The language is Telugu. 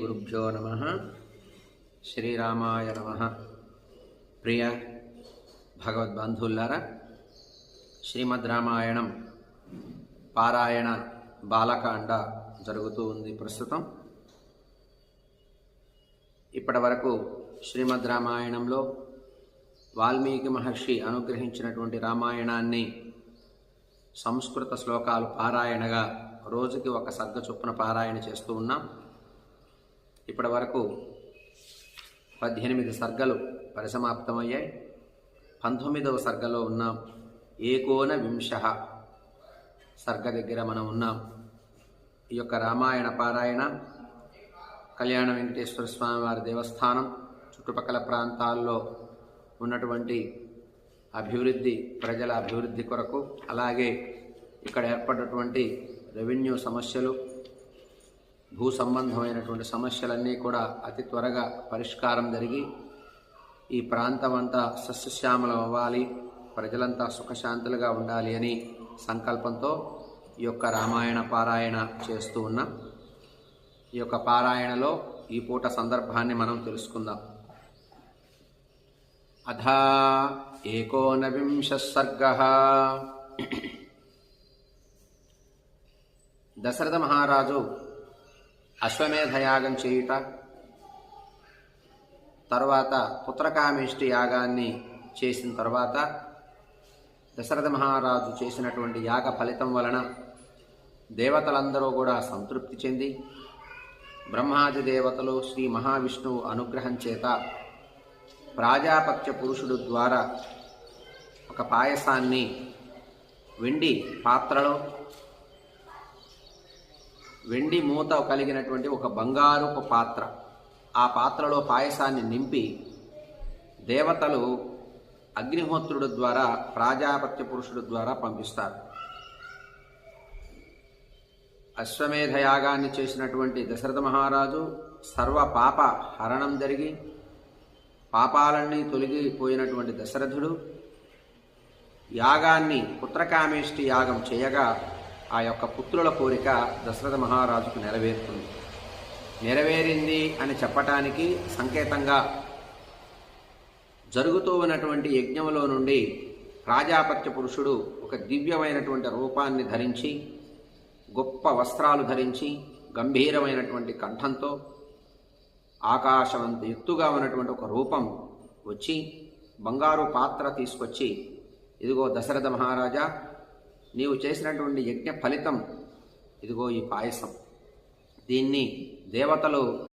గురుభ్యో నమ. శ్రీరామాయ నమ. ప్రియ భగవద్బంధుల్లారా శ్రీమద్ రామాయణం పారాయణ బాలకాండ జరుగుతూ ఉంది ప్రస్తుతం. ఇప్పటి వరకు శ్రీమద్ రామాయణంలో వాల్మీకి మహర్షి అనుగ్రహించినటువంటి రామాయణాన్ని సంస్కృత శ్లోకాలు పారాయణగా రోజుకి ఒక సర్గ చొప్పున పారాయణ చేస్తూ ఉన్నాం. ఇప్పటి వరకు పద్దెనిమిది సర్గలు పరిసమాప్తమయ్యాయి. పంతొమ్మిదవ సర్గలో ఉన్నాం. ఏకోన వింశ సర్గ దగ్గర మనం ఉన్నాం. ఈ యొక్క రామాయణ పారాయణ కళ్యాణ వెంకటేశ్వర స్వామి వారి దేవస్థానం చుట్టుపక్కల ప్రాంతాల్లో ఉన్నటువంటి అభివృద్ధి ప్రజల అభివృద్ధి కొరకు అలాగే ఇక్కడ ఏర్పడినటువంటి రెవెన్యూ సమస్యలు భూ సంబంధమైనటువంటి సమస్యలన్నీ కూడా అతి త్వరగా పరిష్కారం జరిగి ఈ ప్రాంతం అంతా సస్యశ్యామలం అవ్వాలి ప్రజలంతా సుఖశాంతులుగా ఉండాలి అని సంకల్పంతో ఈ యొక్క రామాయణ పారాయణ చేస్తూ ఉన్నాం ఈ యొక్క పారాయణలో ఈ పూట సందర్భాన్ని మనం తెలుసుకుందాం. అథా ఏకోనవింశ సర్గ. దశరథ మహారాజు అశ్వమేధయాగం చేయుట తర్వాత పుత్రకామేష్టి యాగాన్ని చేసిన తర్వాత దశరథ మహారాజు చేసినటువంటి యాగ ఫలితం వలన దేవతలందరూ కూడా సంతృప్తి చెంది బ్రహ్మాది దేవతలు శ్రీ మహావిష్ణువు అనుగ్రహం చేత ప్రాజాపత్య పురుషుడు ద్వారా ఒక పాయసాన్ని వెండి పాత్రలో వెండి మూత కలిగినటువంటి ఒక బంగారుపు పాత్ర. ఆ పాత్రలో పాయసాన్ని నింపి దేవతలు అగ్నిహోత్రుడు ద్వారా ప్రాజాపత్య పురుషుడు ద్వారా పంపిస్తారు. అశ్వమేధ యాగాన్ని చేసినటువంటి దశరథ మహారాజు సర్వ పాప హరణం జరిగి పాపాలన్నీ తొలగిపోయినటువంటి దశరథుడు యాగాన్ని పుత్రకామేష్టి యాగం చేయగా ఆ యొక్క పుత్రుల కోరిక దశరథ మహారాజుకు నెరవేరుతుంది. నెరవేరింది అని చెప్పటానికి సంకేతంగా జరుగుతూ ఉన్నటువంటి యజ్ఞంలో నుండి రాజాపత్య పురుషుడు ఒక దివ్యమైనటువంటి రూపాన్ని ధరించి గొప్ప వస్త్రాలు ధరించి గంభీరమైనటువంటి కంఠంతో ఆకాశమంత ఎత్తుగా ఉన్నటువంటి ఒక రూపం వచ్చి బంగారు పాత్ర తీసుకొచ్చి ఇదిగో దశరథ మహారాజా నీవు చేసినటువంటి యజ్ఞ ఫలితం ఇదిగో ఈ పాయసం. దీన్ని దేవతలు